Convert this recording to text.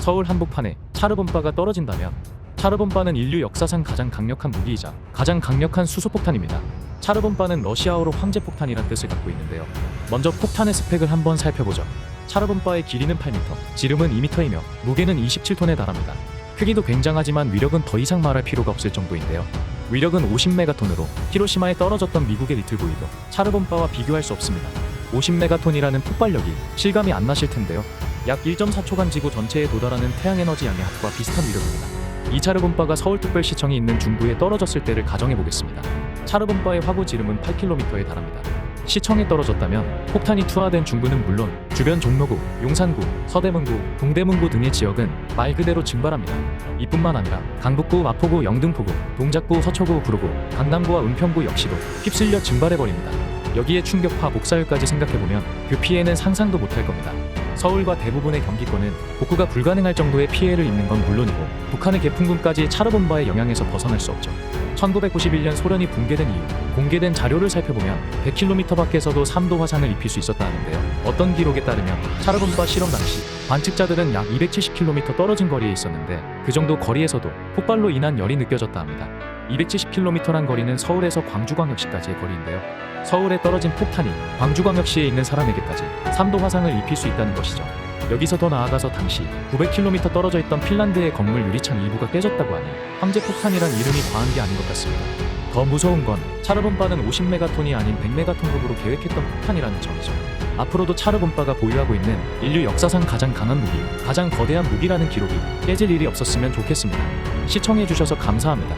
서울 한복판에 차르본바가 떨어진다면 차르본바는 인류 역사상 가장 강력한 무기이자 가장 강력한 수소폭탄입니다. 차르본바는 러시아어로 황제폭탄이란 뜻을 갖고 있는데요. 먼저 폭탄의 스펙을 한번 살펴보죠. 차르본바의 길이는 8m, 지름은 2m이며 무게는 27톤에 달합니다. 크기도 굉장하지만 위력은 더 이상 말할 필요가 없을 정도인데요. 위력은 50메가톤으로 히로시마에 떨어졌던 미국의 리틀보이도 차르본바와 비교할 수 없습니다. 50메가톤이라는 폭발력이 실감이 안 나실 텐데요. 약 1.4초간 지구 전체에 도달하는 태양에너지 양의 합과 비슷한 위력입니다. 이 차르본바가 서울특별시청이 있는 중부에 떨어졌을 때를 가정해 보겠습니다. 차르본바의 화구 지름은 8km에 달합니다. 시청에 떨어졌다면 폭탄이 투하된 중부는 물론 주변 종로구, 용산구, 서대문구, 동대문구 등의 지역은 말 그대로 증발합니다. 이뿐만 아니라 강북구, 마포구, 영등포구, 동작구, 서초구, 구로구, 강남구와 은평구 역시도 휩쓸려 증발해버립니다. 여기에 충격파 복사율까지 생각해보면 그 피해는 상상도 못할 겁니다. 서울과 대부분의 경기권은 복구가 불가능할 정도의 피해를 입는 건 물론이고 북한의 개풍군까지 차르본바의 영향에서 벗어날 수 없죠. 1991년 소련이 붕괴된 이후 공개된 자료를 살펴보면 100km 밖에서도 3도 화상을 입힐 수 있었다는데요. 어떤 기록에 따르면 차르본바 실험 당시 관측자들은 약 270km 떨어진 거리에 있었는데 그 정도 거리에서도 폭발로 인한 열이 느껴졌다 합니다. 270km란 거리는 서울에서 광주광역시까지의 거리인데요. 서울에 떨어진 폭탄이 광주광역시에 있는 사람에게까지 3도 화상을 입힐 수 있다는 것이죠. 여기서 더 나아가서 당시 900km 떨어져 있던 핀란드의 건물 유리창 일부가 깨졌다고 하니 황제 폭탄이란 이름이 과한 게 아닌 것 같습니다. 더 무서운 건 차르본바는 50메가톤이 아닌 100메가톤급으로 계획했던 폭탄이라는 점이죠. 앞으로도 차르본바가 보유하고 있는 인류 역사상 가장 강한 무기, 가장 거대한 무기라는 기록이 깨질 일이 없었으면 좋겠습니다. 시청해주셔서 감사합니다.